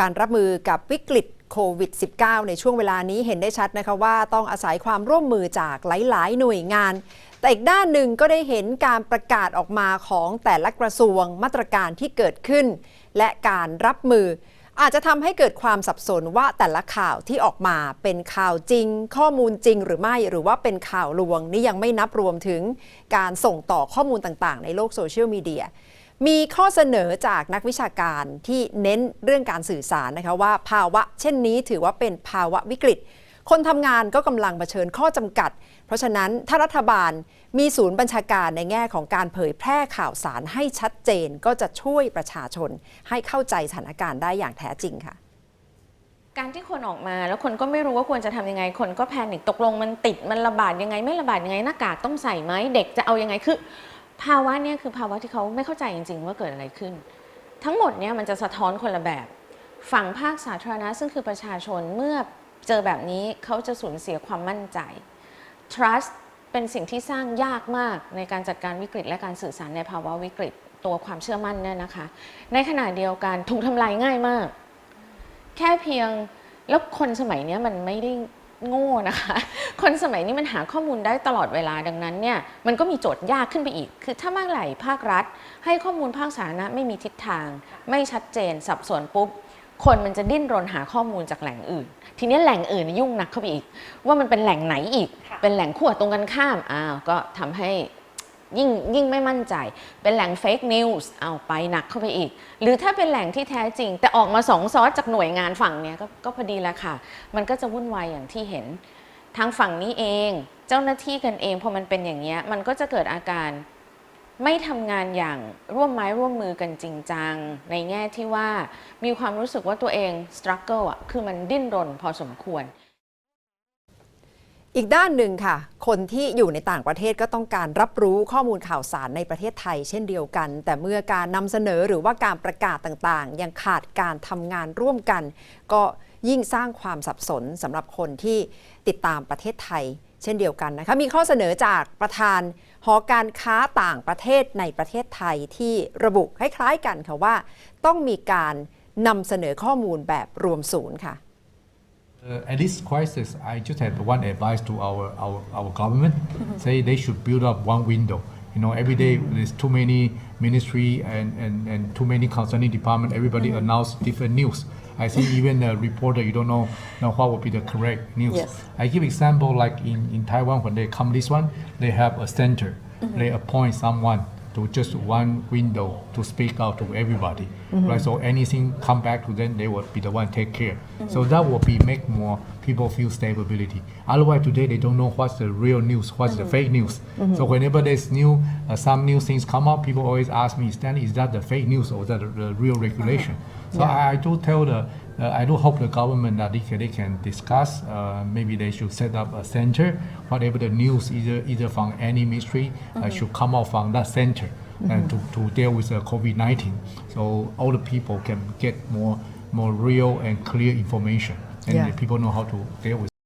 การรับมือกับวิกฤตโควิด -19 ในช่วงเวลานี้เห็นได้ชัดนะคะว่าต้องอาศัยความร่วมมือจากหลาย ๆ หน่วยงาน แต่อีกด้านหนึ่งก็ได้เห็นการประกาศออกมาของแต่ละกระทรวงมาตรการที่เกิดขึ้น และการรับมือ อาจจะทำให้เกิดความสับสนว่าแต่ละข่าวที่ออกมาเป็นข่าวจริง ข้อมูลจริงหรือไม่หรือว่าเป็นข่าวลวงนี่ยังไม่นับรวมถึงการส่งต่อข้อมูลต่าง ๆ ในโลกโซเชียลมีเดีย มีข้อเสนอจากนักวิชาการที่เน้นเรื่องการสื่อสารนะคะว่าภาวะเช่นนี้ถือว่าเป็นภาวะวิกฤต คนทำงานก็กำลังเผชิญข้อจำกัด เพราะฉะนั้นถ้ารัฐบาลมีศูนย์บัญชาการในแง่ของการเผยแพร่ข่าวสารให้ชัดเจนก็จะช่วยประชาชน ให้เข้าใจสถานการณ์ได้อย่างแท้จริงค่ะการที่คนออกมาแล้วคนก็ไม่รู้ว่าควรจะทำยังไง คนก็แพนิคตกลงมันติดมันระบาดยังไงไม่ระบาดยังไงหน้ากากต้องใส่ไหมเด็กจะเอายังไงคือ ภาวะเนี่ยคือภาวะที่เขาไม่เข้าใจจริง ๆ ว่าเกิดอะไรขึ้น ทั้งหมดเนี่ยมันจะสะท้อนคนละแบบ ฝั่งภาคสาธารณะซึ่งคือประชาชนเมื่อเจอแบบนี้เขาจะสูญเสียความมั่นใจ trust เป็นสิ่งที่สร้างยากมากในการจัดการวิกฤต และการสื่อสารในภาวะวิกฤตตัวความเชื่อมั่นเนี่ยนะคะ ในขณะเดียวกันถูกทำลายง่ายมาก แค่เพียงแล้วคนสมัยนี้มันไม่ได้ โง่นะคะ คนสมัยนี้มันหาข้อมูลได้ตลอดเวลาดังนั้นเนี่ยมันก็มีโจทย์ยากขึ้นไปอีก คือถ้าเมื่อไหร่ภาครัฐ ให้ข้อมูลภาคสาธารณะไม่มีทิศทาง ไม่ชัดเจนสับสนปุ๊บ คนมันจะดิ้นรนหาข้อมูลจากแหล่งอื่น ทีนี้แหล่งอื่นนี่ยุ่งหนักเข้าไปอีก ว่ามันเป็นแหล่งไหนอีก เป็นแหล่งขั้วตรงกันข้ามอ้าวก็ทำให้ ยิ่งยิ่งไม่มั่นใจ เป็นแหล่งเฟกนิวส์เอาไปหนักเข้าไปอีก หรือถ้าเป็นแหล่งที่แท้จริง แต่ออกมาสองซอสจากหน่วยงานฝั่งเนี้ยก็ก็พอดีแล้วค่ะ มันก็จะวุ่นวายอย่างที่เห็น ทางฝั่งนี้เอง เจ้าหน้าที่กันเองพอมันเป็นอย่างเงี้ยมันก็จะเกิดอาการไม่ทำงานอย่างร่วมไม้ร่วมมือกันจริงจัง ในแง่ที่ว่ามีความรู้สึกว่าตัวเองส t รั g เกิลอะคือมันดิ้นรนพอสมควร อีกด้านหนึ่งค่ะ คนที่อยู่ในต่างประเทศก็ต้องการรับรู้ข้อมูลข่าวสารในประเทศไทย เช่นเดียวกัน แต่เมื่อการนำเสนอหรือว่าการประกาศต่างๆ ยังขาดการทำงานร่วมกัน ก็ยิ่งสร้างความสับสนสำหรับคนที่ติดตามประเทศไทย เช่นเดียวกันนะคะมีข้อเสนอจากประธานหอการค้าต่างประเทศในประเทศไทยที่ระบุคล้ายๆกันค่ะว่า ต้องมีการนำเสนอข้อมูลแบบรวมศูนย์ค่ะ Uh, at this crisis, I just had one advice to our, our, our government. Mm-hmm. Say they should build up one window. You know, every day mm-hmm. there's too many ministry and, and, and too many concerning department. Everybody mm-hmm. announce different news. I see even a reporter, you don't know, know what would be the correct news. Yes. I give example like in, in Taiwan when they come this one, they have a center. They appoint someone to just one window to speak out to everybody. Mm-hmm. Right. So anything come back to them, they will be the one take care. Mm-hmm. So that will be make more people feel stability. Otherwise today they don't know what's the real news, what's the mm-hmm. fake news. So whenever there's new uh, some new things come up, people always ask me, Stanley, is that the fake news or is that the, the real regulation? Uh-huh. So I, I do tell the uh, I do hope the government that they can, they can discuss. Uh, maybe they should set up a center. Whatever the news, either either from any ministry, uh, should come out from that center and to, to deal with uh, COVID-19. So all the people can get more more real and clear information, and Yeah. the people know how to deal with.